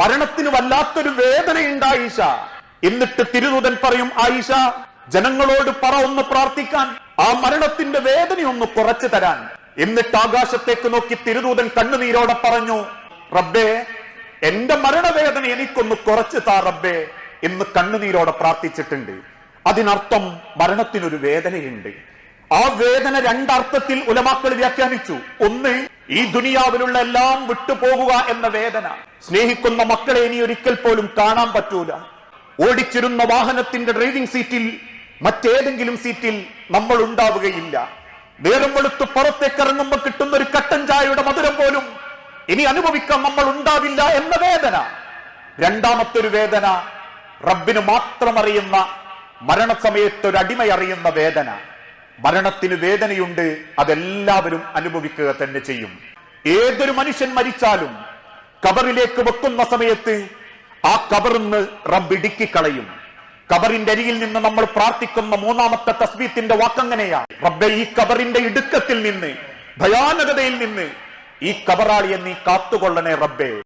മരണത്തിന് വല്ലാത്തൊരു വേദനയുണ്ട് ആയിഷ എന്നിട്ട് തിരുദൂതൻ പറയും ആയിഷ ജനങ്ങളോട് പറ ഒന്ന് പ്രാർത്ഥിക്കാൻ. ആ മരണത്തിന്റെ വേദനയൊന്ന് കുറച്ചു തരാൻ. എന്നിട്ട് ആകാശത്തേക്ക് നോക്കി തിരുദൂതൻ കണ്ണുനീരോടെ പറഞ്ഞു റബ്ബേ എന്റെ മരണവേദന എനിക്കൊന്ന് കുറച്ചു താ റബ്ബേ എന്ന് കണ്ണുനീരോടെ പ്രാർത്ഥിച്ചിട്ടുണ്ട്. അതിനർത്ഥം മരണത്തിനൊരു വേദനയുണ്ട്. ആ വേദന രണ്ടർത്ഥത്തിൽ ഉലമാക്കൾ വ്യാഖ്യാനിച്ചു. ഒന്ന് ഈ ദുനിയാവിലുള്ള എല്ലാം വിട്ടുപോകുക എന്ന വേദന. സ്നേഹിക്കുന്ന മക്കളെ ഇനി ഒരിക്കൽ പോലും കാണാൻ പറ്റൂല. ഓടിച്ചിരുന്ന വാഹനത്തിന്റെ ഡ്രൈവിംഗ് സീറ്റിൽ മറ്റേതെങ്കിലും സീറ്റിൽ നമ്മൾ ഉണ്ടാവുകയില്ല. നേരം വെളുത്ത് പുറത്തേക്ക് ഇറങ്ങുമ്പോൾ കിട്ടുന്ന ഒരു കട്ടൻ ചായയുടെ മധുരം പോലും ഇനി അനുഭവിക്കാൻ നമ്മൾ ഉണ്ടാവില്ല എന്ന വേദന. രണ്ടാമത്തെ ഒരു വേദന റബ്ബിന് മാത്രം അറിയുന്ന മരണസമയത്ത് ഒരു അടിമ അറിയുന്ന വേദന. മരണത്തിന് വേദനയുണ്ട് അതെല്ലാവരും അനുഭവിക്കുക തന്നെ ചെയ്യും. ഏതൊരു മനുഷ്യൻ മരിച്ചാലും കബറിലേക്ക് വെക്കുന്ന സമയത്ത് ആ കബറിന്ന് റബ്ബിടുക്കി കളയും. കബറിന്റെ അരിയിൽ നിന്ന് നമ്മൾ പ്രാർത്ഥിക്കുന്ന മൂന്നാമത്തെ തസ്ബീത്തിന്റെ വാക്കങ്ങനെയാ റബ്ബെ ഈ കബറിന്റെ ഇടുക്കത്തിൽ നിന്ന് ഭയാനകതയിൽ നിന്ന് ഈ കബറാളിയെ നീ കാത്തുകൊള്ളണേ റബ്ബേ.